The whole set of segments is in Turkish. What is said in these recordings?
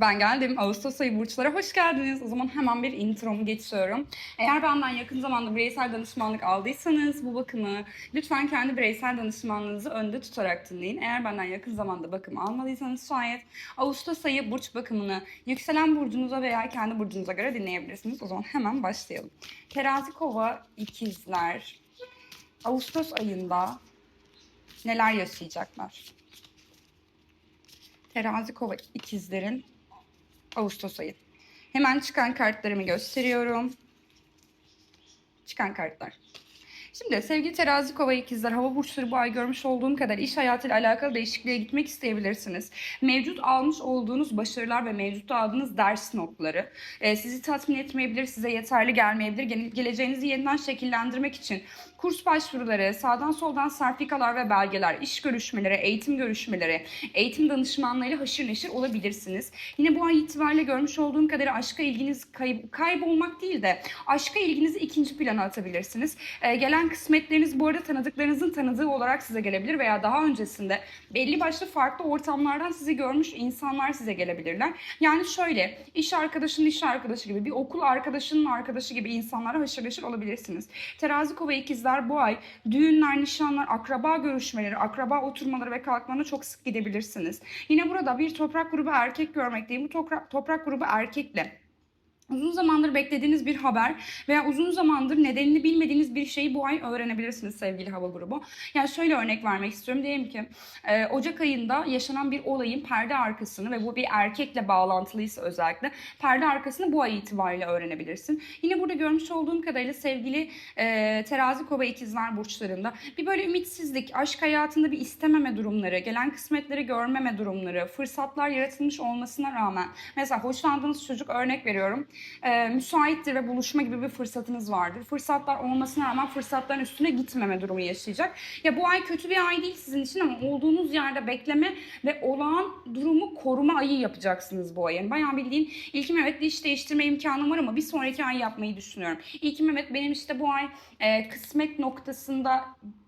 Ben geldim. Ağustos ayı burçlara hoş geldiniz. O zaman hemen bir intromu geçiyorum. Eğer benden yakın zamanda bireysel danışmanlık aldıysanız bu bakımı lütfen kendi bireysel danışmanlığınızı önde tutarak dinleyin. Eğer benden yakın zamanda bakım almadıysanız şayet Ağustos ayı burç bakımını yükselen burcunuza veya kendi burcunuza göre dinleyebilirsiniz. O zaman hemen başlayalım. Terazi kova ikizler Ağustos ayında neler yaşayacaklar? Terazi kova ikizlerin Ağustos ayı. Hemen çıkan kartlarımı gösteriyorum. Çıkan kartlar. Şimdi sevgili terazi kova ikizler hava burçları bu ay görmüş olduğum kadar iş hayatıyla alakalı değişikliğe gitmek isteyebilirsiniz. Mevcut almış olduğunuz başarılar ve mevcut aldığınız ders notları e, sizi tatmin etmeyebilir, size yeterli gelmeyebilir. Geleceğinizi yeniden şekillendirmek için kurs başvuruları, sağdan soldan sertifikalar ve belgeler, iş görüşmeleri, eğitim görüşmeleri, eğitim danışmanlarıyla haşır neşir olabilirsiniz. Yine bu ay itibariyle görmüş olduğum kadarıyla aşka ilginiz kayb- kaybolmak değil de aşka ilginizi ikinci plana atabilirsiniz. Ee, gelen kısmetleriniz bu arada tanıdıklarınızın tanıdığı olarak size gelebilir veya daha öncesinde belli başlı farklı ortamlardan sizi görmüş insanlar size gelebilirler. Yani şöyle iş arkadaşının iş arkadaşı gibi bir okul arkadaşının arkadaşı gibi insanlara haşır neşir olabilirsiniz. Terazi kova ikizler bu ay düğünler, nişanlar, akraba görüşmeleri, akraba oturmaları ve kalkmalarına çok sık gidebilirsiniz. Yine burada bir toprak grubu erkek görmekteyim. Bu toprak, toprak grubu erkekle Uzun zamandır beklediğiniz bir haber veya uzun zamandır nedenini bilmediğiniz bir şeyi bu ay öğrenebilirsiniz sevgili hava grubu. Yani şöyle örnek vermek istiyorum. Diyelim ki e, Ocak ayında yaşanan bir olayın perde arkasını ve bu bir erkekle bağlantılıysa özellikle perde arkasını bu ay itibariyle öğrenebilirsin. Yine burada görmüş olduğum kadarıyla sevgili e, terazi kova ikizler burçlarında bir böyle ümitsizlik, aşk hayatında bir istememe durumları, gelen kısmetleri görmeme durumları, fırsatlar yaratılmış olmasına rağmen mesela hoşlandığınız çocuk örnek veriyorum e, müsaittir ve buluşma gibi bir fırsatınız vardır. Fırsatlar olmasına rağmen fırsatların üstüne gitmeme durumu yaşayacak. Ya bu ay kötü bir ay değil sizin için ama olduğunuz yerde bekleme ve olağan durumu koruma ayı yapacaksınız bu ayın. Bayağı bildiğin ilkim evet iş değiştirme imkanım var ama bir sonraki ay yapmayı düşünüyorum. İlkim evet benim işte bu ay e, kısmet noktasında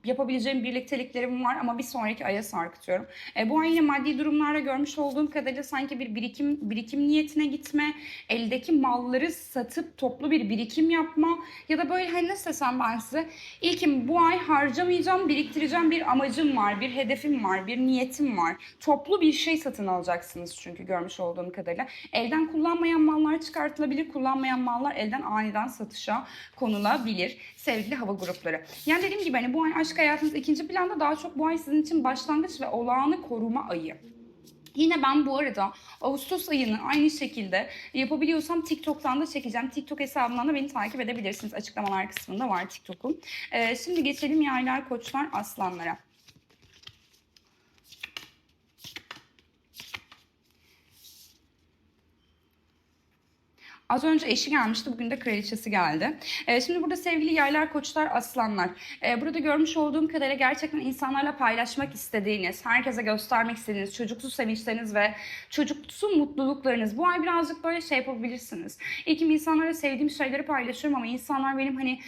yapabileceğim birlikteliklerim var ama bir sonraki aya sarkıtıyorum. E, bu ay yine maddi durumlarda görmüş olduğum kadarıyla sanki bir birikim birikim niyetine gitme, eldeki malları satıp toplu bir birikim yapma ya da böyle hani nasıl desem ben size ilkim bu ay harcamayacağım, biriktireceğim bir amacım var, bir hedefim var, bir niyetim var. Toplu bir şey satın alacaksınız çünkü görmüş olduğum kadarıyla. Elden kullanmayan mallar çıkartılabilir, kullanmayan mallar elden aniden satışa konulabilir sevgili hava grupları. Yani dediğim gibi hani bu ay aşk hayatınız ikinci planda daha çok bu ay sizin için başlangıç ve olağanı koruma ayı. Yine ben bu arada Ağustos ayını aynı şekilde yapabiliyorsam TikTok'tan da çekeceğim. TikTok hesabımdan da beni takip edebilirsiniz. Açıklamalar kısmında var TikTok'um. Ee, şimdi geçelim yaylar, koçlar, aslanlara. Az önce eşi gelmişti, bugün de kraliçesi geldi. Ee, şimdi burada sevgili yaylar, koçlar, aslanlar. Ee, burada görmüş olduğum kadarıyla gerçekten insanlarla paylaşmak istediğiniz, herkese göstermek istediğiniz çocuksu sevinçleriniz ve çocuksu mutluluklarınız. Bu ay birazcık böyle şey yapabilirsiniz. İlkim insanlara sevdiğim şeyleri paylaşıyorum ama insanlar benim hani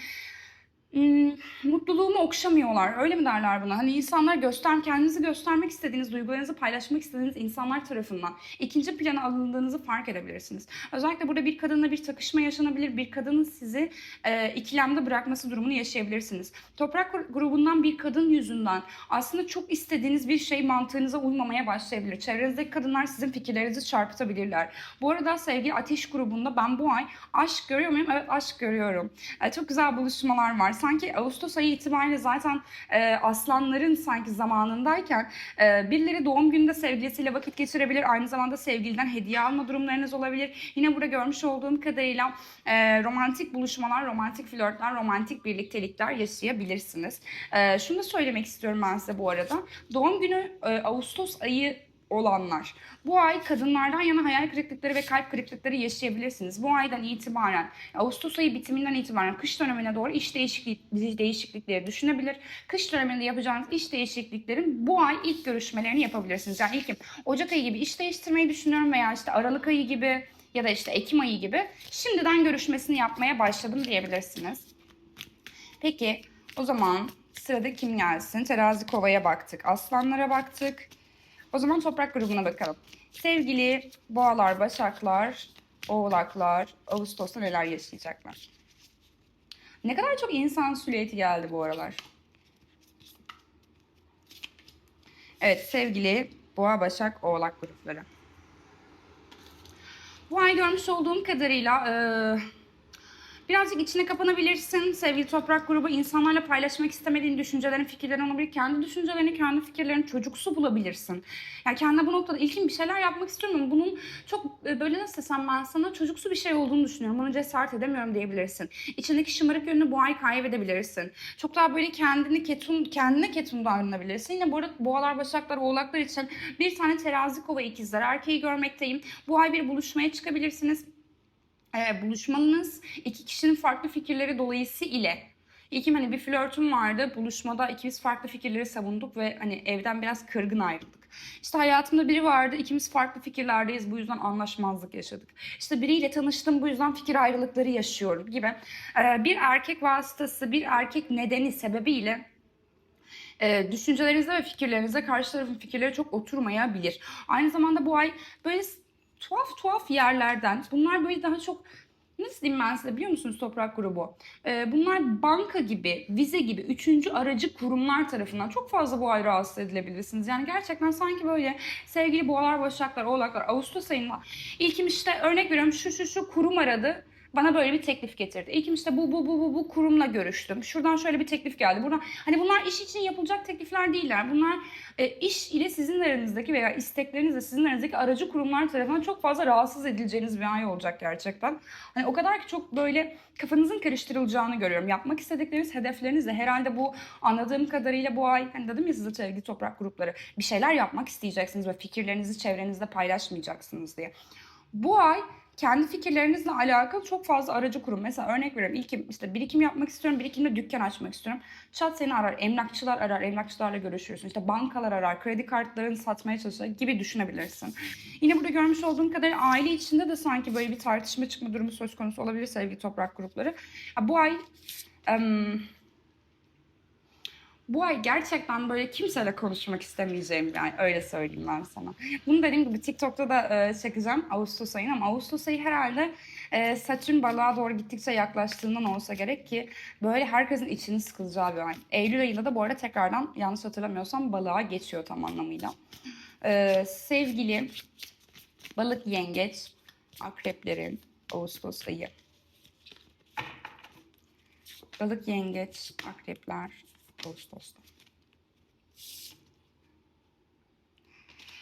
Hmm, mutluluğumu okşamıyorlar. Öyle mi derler buna? Hani insanlar göster, kendinizi göstermek istediğiniz, duygularınızı paylaşmak istediğiniz insanlar tarafından ikinci plana alındığınızı fark edebilirsiniz. Özellikle burada bir kadınla bir takışma yaşanabilir. Bir kadının sizi e, ikilemde bırakması durumunu yaşayabilirsiniz. Toprak gru- grubundan bir kadın yüzünden aslında çok istediğiniz bir şey mantığınıza uymamaya başlayabilir. Çevrenizdeki kadınlar sizin fikirlerinizi çarpıtabilirler. Bu arada sevgili ateş grubunda ben bu ay aşk görüyor muyum? Evet aşk görüyorum. E, çok güzel buluşmalar var. Sanki Ağustos ayı itibariyle zaten e, aslanların sanki zamanındayken e, birileri doğum gününde sevgilisiyle vakit geçirebilir. Aynı zamanda sevgiliden hediye alma durumlarınız olabilir. Yine burada görmüş olduğum kadarıyla e, romantik buluşmalar, romantik flörtler, romantik birliktelikler yaşayabilirsiniz. E, şunu da söylemek istiyorum ben size bu arada. Doğum günü e, Ağustos ayı olanlar. Bu ay kadınlardan yana hayal kırıklıkları ve kalp kırıklıkları yaşayabilirsiniz. Bu aydan itibaren, Ağustos ayı bitiminden itibaren kış dönemine doğru iş değişiklik, değişiklikleri düşünebilir. Kış döneminde yapacağınız iş değişikliklerin bu ay ilk görüşmelerini yapabilirsiniz. Yani ilk Ocak ayı gibi iş değiştirmeyi düşünüyorum veya işte Aralık ayı gibi ya da işte Ekim ayı gibi şimdiden görüşmesini yapmaya başladım diyebilirsiniz. Peki o zaman sırada kim gelsin? Terazi kovaya baktık, aslanlara baktık. O zaman toprak grubuna bakalım. Sevgili boğalar, başaklar, oğlaklar, Ağustos'ta neler yaşayacaklar? Ne kadar çok insan silüeti geldi bu aralar. Evet sevgili boğa, başak, oğlak grupları. Bu ay görmüş olduğum kadarıyla eee, birazcık içine kapanabilirsin. Sevgili toprak grubu insanlarla paylaşmak istemediğin düşüncelerin, fikirlerin olabilir. Kendi düşüncelerini, kendi fikirlerini çocuksu bulabilirsin. Yani kendine bu noktada ilkin bir şeyler yapmak istiyorum bunun çok e, böyle nasıl desem ben sana çocuksu bir şey olduğunu düşünüyorum. Bunu cesaret edemiyorum diyebilirsin. İçindeki şımarık yönünü bu ay kaybedebilirsin. Çok daha böyle kendini ketum, kendine ketum davranabilirsin. Yine bu arada boğalar, başaklar, oğlaklar için bir tane terazi kova ikizler erkeği görmekteyim. Bu ay bir buluşmaya çıkabilirsiniz e, buluşmanız iki kişinin farklı fikirleri dolayısıyla ile İlkim hani bir flörtüm vardı. Buluşmada ikimiz farklı fikirleri savunduk ve hani evden biraz kırgın ayrıldık. İşte hayatımda biri vardı. ikimiz farklı fikirlerdeyiz. Bu yüzden anlaşmazlık yaşadık. İşte biriyle tanıştım. Bu yüzden fikir ayrılıkları yaşıyorum gibi. E, bir erkek vasıtası, bir erkek nedeni sebebiyle e, düşüncelerinize ve fikirlerinize karşı tarafın fikirleri çok oturmayabilir. Aynı zamanda bu ay böyle tuhaf tuhaf yerlerden bunlar böyle daha çok nasıl diyeyim ben size biliyor musunuz toprak grubu? E, bunlar banka gibi, vize gibi üçüncü aracı kurumlar tarafından çok fazla bu ay rahatsız edilebilirsiniz. Yani gerçekten sanki böyle sevgili boğalar, başaklar, oğlaklar Ağustos ayında ilkim işte örnek veriyorum şu şu şu kurum aradı. Bana böyle bir teklif getirdi. İlkim işte bu bu bu bu bu kurumla görüştüm. Şuradan şöyle bir teklif geldi. Buradan hani bunlar iş için yapılacak teklifler değiller. Bunlar e, iş ile sizin aranızdaki veya isteklerinizle sizin aranızdaki aracı kurumlar tarafından çok fazla rahatsız edileceğiniz bir ay olacak gerçekten. Hani o kadar ki çok böyle kafanızın karıştırılacağını görüyorum. Yapmak istedikleriniz hedeflerinizle herhalde bu anladığım kadarıyla bu ay hani dedim ya size sevgili toprak grupları bir şeyler yapmak isteyeceksiniz ve fikirlerinizi çevrenizde paylaşmayacaksınız diye. Bu ay kendi fikirlerinizle alakalı çok fazla aracı kurum. Mesela örnek veriyorum ilkim işte birikim yapmak istiyorum, birikimle dükkan açmak istiyorum. Çat seni arar, emlakçılar arar, emlakçılarla görüşüyorsun. İşte bankalar arar, kredi kartlarını satmaya çalışır gibi düşünebilirsin. Yine burada görmüş olduğum kadar aile içinde de sanki böyle bir tartışma çıkma durumu söz konusu olabilir sevgili toprak grupları. Bu ay em, bu ay gerçekten böyle kimseyle konuşmak istemeyeceğim yani öyle söyleyeyim ben sana. Bunu dediğim gibi TikTok'ta da e, çekeceğim Ağustos ayını ama Ağustos ayı herhalde e, Satürn balığa doğru gittikçe yaklaştığından olsa gerek ki böyle herkesin içini sıkılacağı bir ay. Eylül ayında da bu arada tekrardan yanlış hatırlamıyorsam balığa geçiyor tam anlamıyla. E, sevgili balık yengeç akreplerin Ağustos ayı. Balık yengeç akrepler Ağustos'ta.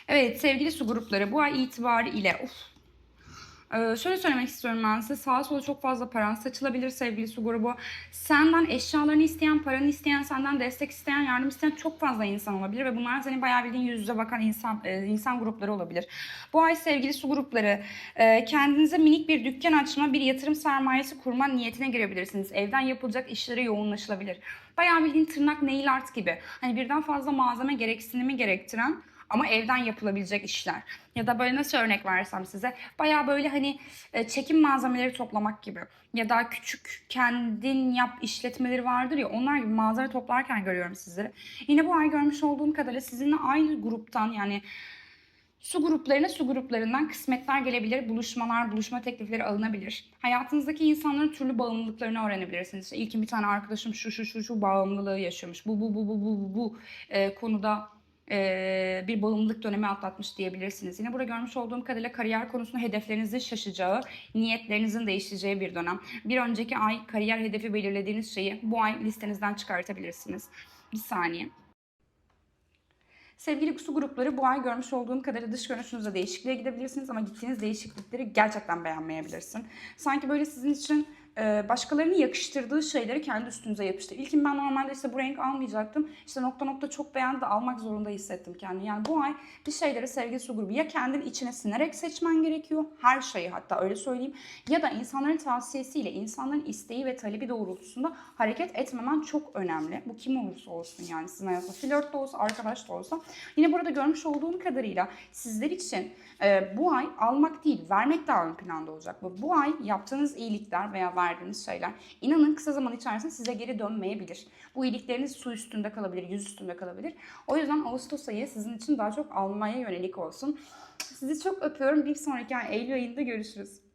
Evet sevgili su grupları bu ay itibariyle of, ee, şöyle söylemek istiyorum ben size. Sağa sola çok fazla paran saçılabilir sevgili su grubu. Senden eşyalarını isteyen, paranı isteyen, senden destek isteyen, yardım isteyen çok fazla insan olabilir. Ve bunlar senin bayağı bildiğin yüz yüze bakan insan, e, insan grupları olabilir. Bu ay sevgili su grupları e, kendinize minik bir dükkan açma, bir yatırım sermayesi kurma niyetine girebilirsiniz. Evden yapılacak işlere yoğunlaşılabilir. Bayağı bildiğin tırnak nail art gibi. Hani birden fazla malzeme gereksinimi gerektiren ama evden yapılabilecek işler. Ya da böyle nasıl örnek versem size bayağı böyle hani e, çekim malzemeleri toplamak gibi ya da küçük kendin yap işletmeleri vardır ya onlar gibi malzeme toplarken görüyorum sizleri. Yine bu ay görmüş olduğum kadarıyla sizinle aynı gruptan yani Su gruplarına su gruplarından kısmetler gelebilir, buluşmalar, buluşma teklifleri alınabilir. Hayatınızdaki insanların türlü bağımlılıklarını öğrenebilirsiniz. İşte ilkin bir tane arkadaşım şu şu şu şu bağımlılığı yaşamış. Bu bu bu bu bu bu, bu e, konuda e, bir bağımlılık dönemi atlatmış diyebilirsiniz. Yine burada görmüş olduğum kadarıyla kariyer konusunda hedeflerinizin şaşacağı, niyetlerinizin değişeceği bir dönem. Bir önceki ay kariyer hedefi belirlediğiniz şeyi bu ay listenizden çıkartabilirsiniz. Bir saniye. Sevgili su grupları bu ay görmüş olduğum kadarıyla dış görünüşünüzde değişikliğe gidebilirsiniz ama gittiğiniz değişiklikleri gerçekten beğenmeyebilirsin. Sanki böyle sizin için başkalarının yakıştırdığı şeyleri kendi üstünüze yapıştır. İlkin ben normalde işte bu renk almayacaktım. İşte nokta nokta çok beğendi de almak zorunda hissettim kendimi. Yani bu ay bir şeyleri sevgili su grubu ya kendin içine sinerek seçmen gerekiyor. Her şeyi hatta öyle söyleyeyim. Ya da insanların tavsiyesiyle, insanların isteği ve talebi doğrultusunda hareket etmemen çok önemli. Bu kim olursa olsun yani sizin hayatınızda. Flört de olsa, arkadaş da olsa. Yine burada görmüş olduğum kadarıyla sizler için e, bu ay almak değil, vermek daha ön planda olacak. Ve bu ay yaptığınız iyilikler veya verdiğiniz şeyler inanın kısa zaman içerisinde size geri dönmeyebilir. Bu iyilikleriniz su üstünde kalabilir, yüz üstünde kalabilir. O yüzden Ağustos ayı sizin için daha çok almaya yönelik olsun. Sizi çok öpüyorum. Bir sonraki ay Eylül ayında görüşürüz.